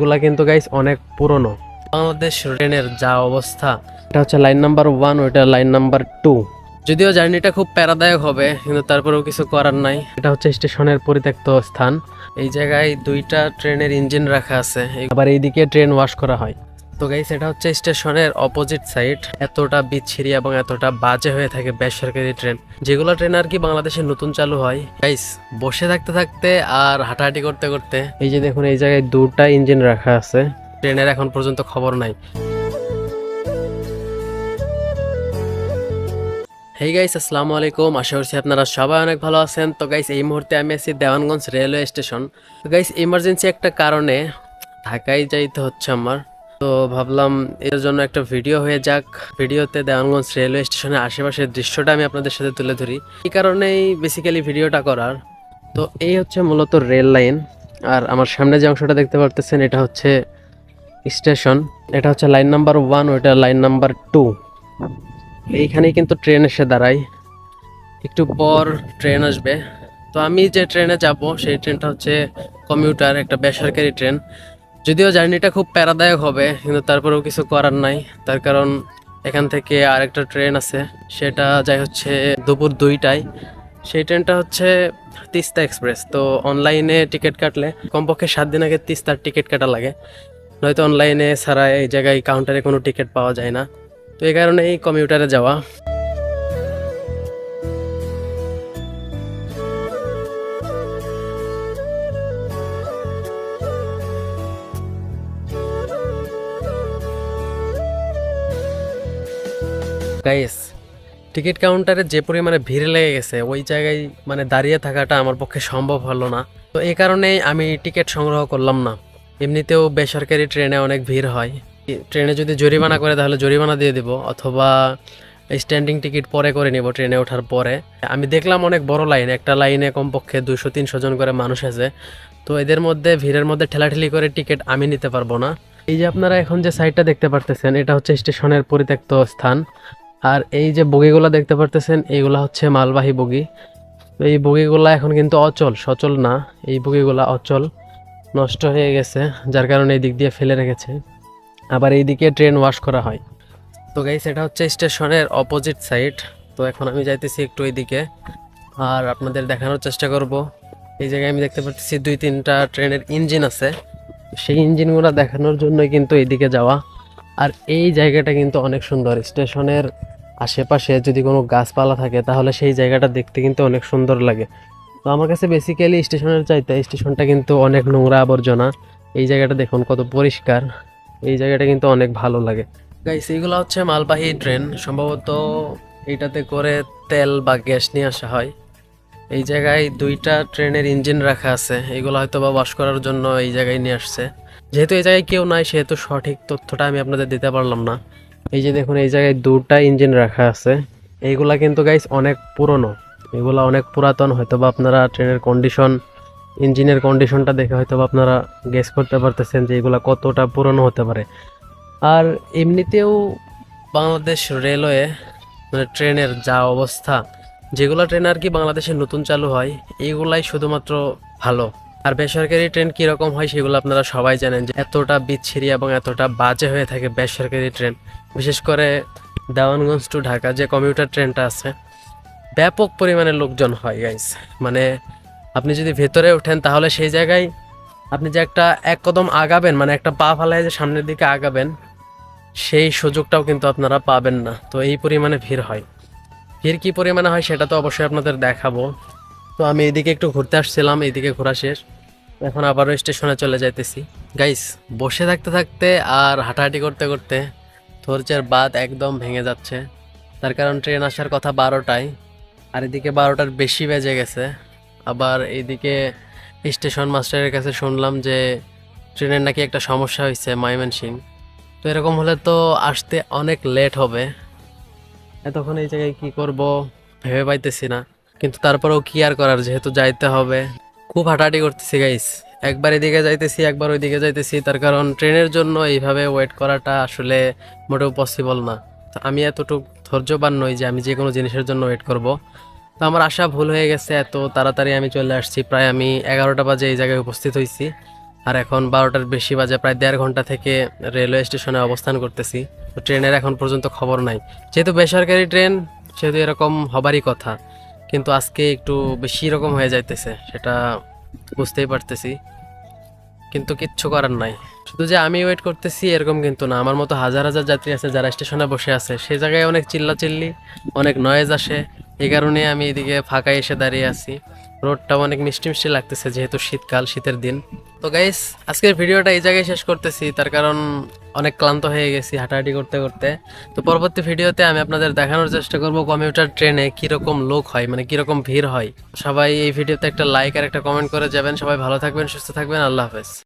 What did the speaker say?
এগুলা কিন্তু গাইস অনেক পুরনো। বাংলাদেশ ট্রেনের যা অবস্থা, এটা হচ্ছে লাইন নাম্বার ওয়ান ওইটা লাইন নাম্বার টু যদিও জার্নিটা খুব প্যারাদায়ক হবে, কিন্তু তারপরেও কিছু করার নাই। এটা হচ্ছে স্টেশনের পরিত্যক্ত স্থান। এই জায়গায় দুইটা ট্রেনের ইঞ্জিন রাখা আছে। আবার এইদিকে ট্রেন ওয়াশ করা হয়। তো গাইস এটা হচ্ছে স্টেশনের অপোজিট সাইড এতটা বিচ্ছিরি এবং এতটা বাজে হয়ে থাকে বেসরকারি ট্রেন, যেগুলো ট্রেন আর কি বাংলাদেশে নতুন চালু হয়। গাইস বসে থাকতে থাকতে আর হাঁটাহাঁটি করতে করতে, এই যে দেখুন, এই জায়গায় দুটা ইঞ্জিন রাখা আছে। ট্রেনের এখন পর্যন্ত খবর নাই। হেই গাইস আসসালামু আলাইকুম। আশা করছি আপনারা সবাই অনেক ভালো আছেন। তো গাইস এই মুহূর্তে আমি আছি দেওয়ানগঞ্জ রেলওয়ে স্টেশন। তো গাইস ইমার্জেন্সি একটা কারণে ঢাকায় যাইতে হচ্ছে আমার। তো ভাবলাম এর জন্য একটা ভিডিও হয়ে যাক। ভিডিওতে দেওয়ানগঞ্জ রেলওয়ে স্টেশনের আশেপাশের দৃশ্যটা আমি আপনাদের সাথে তুলে ধরি। এই কারণেই বেসিক্যালি ভিডিওটা করার। তো এই হচ্ছে মূলত রেল লাইন। আর আমার সামনে যে অংশটা দেখতে পারতেছেন, এটা হচ্ছে স্টেশন। এটা হচ্ছে লাইন নাম্বার ওয়ান, ওইটা লাইন নাম্বার টু। এইখানেই কিন্তু ট্রেন এসে দাঁড়ায়। একটু পর ট্রেন আসবে। তো আমি যে ট্রেনে যাব, সেই ট্রেনটা হচ্ছে কমিউটার, একটা বেসরকারি ট্রেন। যদিও জার্নিটা খুব প্যারাদায়ক হবে, কিন্তু তারপরেও কিছু করার নাই। তার কারণ এখান থেকে আরেকটা ট্রেন আছে, সেটা যাই হচ্ছে দুপুর দুইটায়। সেই ট্রেনটা হচ্ছে তিস্তা এক্সপ্রেস। তো অনলাইনে টিকিট কাটলে, কমপক্ষে সাত দিন আগে তিস্তার টিকিট কাটা লাগে। নয়তো অনলাইনে ছাড়া এই জায়গায় কাউন্টারে কোনো টিকিট পাওয়া যায় না। তো এই কারণে এই কমিউটারে যাওয়া। গাইস টিকিট কাউন্টারে যে পরিমাণে ভিড় লেগে গেছে, ওই জায়গায় মানে দাঁড়িয়ে থাকাটা আমার পক্ষে সম্ভব হলো না। তো এই কারণেই আমি টিকিট সংগ্রহ করলাম না। এমনিতেও বেসরকারি ট্রেনে অনেক ভিড় হয়। ট্রেনে যদি জরিমানা করে, তাহলে জরিমানা দিয়ে দিব, অথবা স্ট্যান্ডিং টিকিট পরে করে নিব ট্রেনে ওঠার পরে। আমি দেখলাম অনেক বড় লাইন, একটা লাইনে কমপক্ষে দুশো তিনশো জন করে মানুষ আছে। তো এদের মধ্যে, ভিড়ের মধ্যে ঠেলাঠেলি করে টিকিট আমি নিতে পারব না। এই যে আপনারা এখন যে সাইডটা দেখতে পারতেছেন, এটা হচ্ছে স্টেশনের পরিত্যক্ত স্থান। আর এই যে বগিগুলো দেখতে পারতেছেন, এইগুলা হচ্ছে মালবাহী বগি। তো এই বগিগুলা এখন কিন্তু অচল, সচল না। এই বগিগুলা অচল, নষ্ট হয়ে গেছে, যার কারণে এই দিক দিয়ে ফেলে রেখেছে। আবার এইদিকে ট্রেন ওয়াশ করা হয়। তো গাইস এটা হচ্ছে স্টেশনের অপোজিট সাইড তো এখন আমি যাইতেছি একটু এইদিকে আর আপনাদের দেখানোর চেষ্টা করব। এই জায়গায় আমি দেখতে পাচ্ছি দুই তিনটা ট্রেনের ইঞ্জিন আছে। সেই ইঞ্জিনগুলো দেখানোর জন্যই কিন্তু এইদিকে যাওয়া। আর এই জায়গাটা কিন্তু অনেক সুন্দর। স্টেশনের আশেপাশে যদি কোনো গাছপালা থাকে, তাহলে সেই জায়গাটা দেখতে কিন্তু অনেক সুন্দর লাগে। তো আমার কাছে বেসিক্যালি স্টেশনের চাইতে স্টেশনটা কিন্তু অনেক নোংরা আবর্জনা। এই জায়গাটা দেখুন কত পরিষ্কার। এই জায়গাটা কিন্তু অনেক ভালো লাগে। গাইস এইগুলো হচ্ছে মালবাহী ট্রেন সম্ভবত এইটাতে করে তেল বা গ্যাস নিয়ে আসা হয়। এই জায়গায় দুইটা ট্রেনের ইঞ্জিন রাখা আছে। এগুলো হয়তো বা ওয়াশ করার জন্য এই জায়গায় নিয়ে আসছে। যেহেতু এই জায়গায় কেউ নাই, সেহেতু সঠিক তথ্যটা আমি আপনাদের দিতে পারলাম না। এই যে দেখুন, এই জায়গায় দুটা ইঞ্জিন রাখা আছে। এইগুলা কিন্তু গাইস অনেক পুরনো। এগুলা অনেক পুরাতন হয়তো বা আপনারা ট্রেনের কন্ডিশন ইঞ্জিনের কন্ডিশনটা দেখে হয়তো বা আপনারা গেস করতে পারতেছেন যে এগুলা কতটা পুরনো হতে পারে। আর এমনিতেও বাংলাদেশ রেলওয়ে মানে ট্রেনের যা অবস্থা যেগুলো ট্রেন আর কি বাংলাদেশে নতুন চালু হয় এইগুলাই শুধুমাত্র ভালো। আর বেসরকারি ট্রেন কীরকম হয় সেগুলো আপনারা সবাই জানেন যে এতটা বিচ্ছিরি এবং এতটা বাজে হয়ে থাকে বেসরকারি ট্রেন বিশেষ করে দেওয়ানগঞ্জ টু ঢাকা যে কমিউটার ট্রেনটা আছে, ব্যাপক পরিমাণে লোকজন হয় গাইস মানে আপনি যদি ভেতরে ওঠেন তাহলে সেই জায়গায় আপনি যে একটা এক কদম আগাবেন মানে একটা পা ফালায় যে সামনের দিকে আগাবেন, সেই সুযোগটাও কিন্তু আপনারা পাবেন না। তো এই পরিমাণে ভিড় হয়। ভিড় কী পরিমাণে হয় সেটা তো অবশ্যই আপনাদের দেখাবো। তো আমি এদিকে একটু ঘুরতে আসছিলাম এইদিকে ঘোরা শেষ। এখন আবারও স্টেশনে চলে যাইতেছি। গাইস বসে থাকতে থাকতে আর হাঁটাহাঁটি করতে করতে ধৈর্যের বাদ একদম ভেঙে যাচ্ছে। তার কারণ ট্রেন আসার কথা বারোটায়, আর এদিকে বারোটার বেশি বেজে গেছে। আবার এইদিকে স্টেশন মাস্টারের কাছে শুনলাম যে ট্রেনের নাকি একটা সমস্যা হয়েছে ময়মনসিং তো এরকম হলে তো আসতে অনেক লেট হবে। এতক্ষণ এই জায়গায় কি করব ভেবে পাইতেছি না। কিন্তু তারপরেও কি আর করার? যেহেতু যাইতে হবে। খুব হাঁটাহাঁটি করতেছি গাইস একবার এদিকে যাইতেছি, একবার ওইদিকে যাইতেছি। তার কারণ ট্রেনের জন্য এইভাবে ওয়েট করাটা আসলে মোটেও পসিবল না। আমি এতটুকু ধৈর্যবান নই যে আমি যে কোনো জিনিসের জন্য ওয়েট করব। তো আমার আশা ভুল হয়ে গেছে, এত তাড়াতাড়ি আমি চলে আসছি। প্রায় আমি এগারোটা বাজে এই জায়গায় উপস্থিত হয়েছি আর এখন বারোটার বেশি বাজে, প্রায় দেড় ঘণ্টা থেকে রেলওয়ে স্টেশনে অবস্থান করতেছি। তো ট্রেনের এখন পর্যন্ত খবর নাই। যেহেতু বেসরকারি ট্রেন, সেহেতু এরকম হবারই কথা। কিন্তু আজকে একটু বেশি রকম হয়ে যাইতেছে, সেটা বুঝতেই পারতেছি। কিন্তু কিচ্ছু করার নাই। শুধু যে আমি ওয়েট করতেছি, এরকম কিন্তু না। আমার মতো হাজার হাজার যাত্রী আছে যারা স্টেশনে বসে আছে। সেই জায়গায় অনেক চিল্লাচিল্লি, অনেক নয়েজ আসে। এই কারণে আমি এদিকে ফাঁকায় এসে দাঁড়িয়ে আছি। রোডটা অনেক মিষ্টি মিষ্টি লাগতেছে যেহেতু শীতকাল, শীতের দিন। তো গাইস আজকের ভিডিওটা এই জায়গায় শেষ করতেছি। তার কারণ অনেক ক্লান্ত হয়ে গেছি হাঁটাহাঁটি করতে করতে। তো পরবর্তী ভিডিওতে আমি আপনাদের দেখানোর চেষ্টা করব কমিউটার ট্রেনে কীরকম লোক হয় মানে কীরকম ভিড় হয়। সবাই এই ভিডিওতে একটা লাইক আর একটা কমেন্ট করে যাবেন। সবাই ভালো থাকবেন, সুস্থ থাকবেন। আল্লাহ হাফেজ।